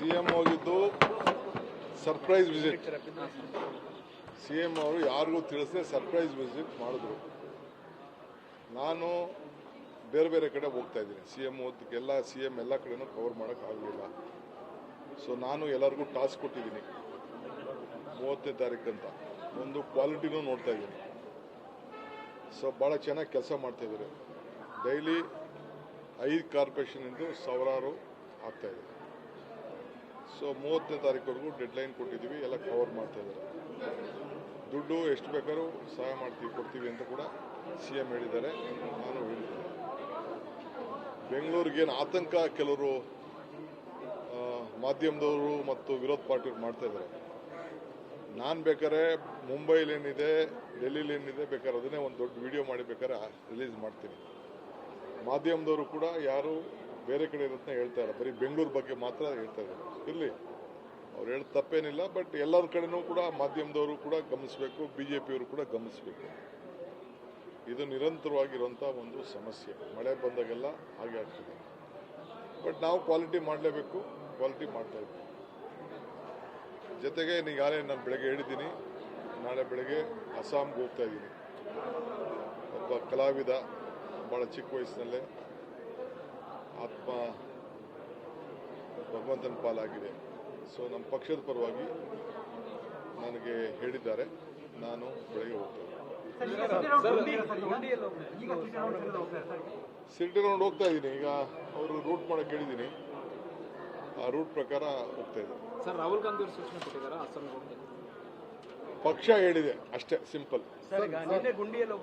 C M ಹೋಗಿದ್ದು surprise visit. C M ಅವರು ಯಾರಿಗೂ ತಿಳಿಸದೆ ಸರ್ಪ್ರೈಸ್ ವಿಸಿಟ್ ಮಾಡಿದ್ರು. ನಾನು ಬೇರೆ ಬೇರೆ ಕಡೆ ಹೋಗ್ತಾ ಇದ್ದೀನಿ. ಸಿ ಎಂ ಓದಕ್ಕೆಲ್ಲ ಸಿ ಎಂ ಎಲ್ಲ ಕಡೆನೂ ಕವರ್ ಮಾಡೋಕ್ಕಾಗಲಿಲ್ಲ ಸೊ ನಾನು ಎಲ್ಲರಿಗೂ ಟಾಸ್ಕ್ ಕೊಟ್ಟಿದ್ದೀನಿ. ಮೂವತ್ತನೇ ತಾರೀಕಂತ ಒಂದು ಕ್ವಾಲಿಟಿನೂ ನೋಡ್ತಾ ಇದ್ದೀನಿ. ಸೊ ಭಾಳ ಚೆನ್ನಾಗಿ ಕೆಲಸ ಮಾಡ್ತಾಯಿದ್ದಾರೆ ಡೈಲಿ ಐದು ಕಾರ್ಪೊರೇಷನಿಂದ ಸಾವಿರಾರು ಆಗ್ತಾಯಿದೆ ಸೊ ಮೂವತ್ತನೇ ತಾರೀಕುವರೆಗೂ ಡೆಡ್ಲೈನ್ ಕೊಟ್ಟಿದ್ದೀವಿ, ಎಲ್ಲ ಕವರ್ ಮಾಡ್ತಾ ಇದ್ದಾರೆ. ದುಡ್ಡು ಎಷ್ಟು ಬೇಕಾದ್ರೂ ಸಹಾಯ ಮಾಡ್ತೀವಿ, ಕೊಡ್ತೀವಿ ಅಂತ ಕೂಡ ಸಿ ಎಂ ಹೇಳಿದ್ದಾರೆ, ನಾನು ಹೇಳಿದ್ದೇನೆ. ಬೆಂಗಳೂರಿಗೇನು ಆತಂಕ ಕೆಲವರು ಮಾಧ್ಯಮದವರು ಮತ್ತು ವಿರೋಧ ಪಾರ್ಟಿಯವರು ಮಾಡ್ತಾ ಇದ್ದಾರೆ. ನಾನು ಬೇಕಾದ್ರೆ ಮುಂಬೈಲಿ ಏನಿದೆ, ಡೆಲ್ಲಿಲಿ ಏನಿದೆ ಬೇಕಾದ್ರೆ ಅದನ್ನೇ ಒಂದು ದೊಡ್ಡ ವಿಡಿಯೋ ಮಾಡಿ ಬೇಕಾದ್ರೆ ರಿಲೀಸ್ ಮಾಡ್ತೀನಿ. ಮಾಧ್ಯಮದವರು ಕೂಡ ಯಾರು ಬೇರೆ ಕಡೆ ಇರುತ್ತೆ ಹೇಳ್ತಾ ಇಲ್ಲ. ಬರೀ ಬೆಂಗಳೂರು ಬಗ್ಗೆ ಮಾತ್ರ ಹೇಳ್ತಾ ಇದ್ದಾರೆ. ಇರಲಿ. ಅವ್ರು ಹೇಳಿ ತಪ್ಪೇನಿಲ್ಲ ಬಟ್ ಎಲ್ಲರ ಕಡೆನೂ ಕೂಡ ಮಾಧ್ಯಮದವರು ಕೂಡ ಗಮನಿಸಬೇಕು ಬಿ ಜೆ ಪಿಯವರು ಕೂಡ ಗಮನಿಸಬೇಕು. ಇದು ನಿರಂತರವಾಗಿರುವಂಥ ಒಂದು ಸಮಸ್ಯೆ. ಮಳೆ ಬಂದಾಗೆಲ್ಲ ಹಾಗೆ ಆಗ್ತದೆ. ಬಟ್ ನಾವು ಕ್ವಾಲಿಟಿ ಮಾಡಲೇಬೇಕು ಕ್ವಾಲಿಟಿ ಮಾಡ್ತಾ ಇದ್ದೀವಿ. ಜೊತೆಗೆ ಈಗಾಗಲೇ ನಾನು ಬೆಳಗ್ಗೆ ಹೇಳಿದ್ದೀನಿ, ನಾಳೆ ಬೆಳಗ್ಗೆ ಅಸ್ಸಾಂಗೆ ಹೋಗ್ತಾ ಇದ್ದೀನಿ. ಒಬ್ಬ ಕಲಾವಿದ ಭಾಳ ಚಿಕ್ಕ ವಯಸ್ಸಿನಲ್ಲೇ ಆತ್ಮ ಭಗವಂತನ ಪಾಲಾಗಿದೆ. ಸೊ ನಮ್ಮ ಪಕ್ಷದ ಪರವಾಗಿ ನನಗೆ ಹೇಳಿದ್ದಾರೆ. ನಾನು ಬೆಳಗ್ಗೆ ಹೋಗ್ತೇನೆ. ಸಿಲ್ಟಿ ಸಿಟಿ ರೌಂಡ್ ಹೋಗ್ತಾ ಇದ್ದೀನಿ. ಈಗ ಅವರು ರೂಟ್ ಮಾಡಕ್ಕೆ ಹೇಳಿದ್ದೀನಿ. ಆ ರೂಟ್ ಪ್ರಕಾರ ಹೋಗ್ತಾ ಇದ್ದೀನಿ ಸರ್ ರಾಹುಲ್ ಗಾಂಧಿ ಅವರು ಸೂಚನೆ ಕೊಟ್ಟಿದ್ದಾರೆ ಪಕ್ಷ ಹೇಳಿದೆ ಅಷ್ಟೇ ಸಿಂಪಲ್ ಸರ್ ನಿನ್ನೆ ಗುಂಡಿಯಲ್ಲಿ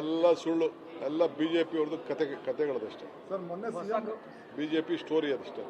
ಎಲ್ಲ ಸುಳ್ಳು ಎಲ್ಲ ಬಿಜೆಪಿ ಜೆ ಪಿ ಅವ್ರದ್ದು ಕತೆ ಕತೆಗಳದಷ್ಟೇ. ಬಿಜೆಪಿ ಮೊನ್ನೆ CM B J P story ಅದಷ್ಟೇ.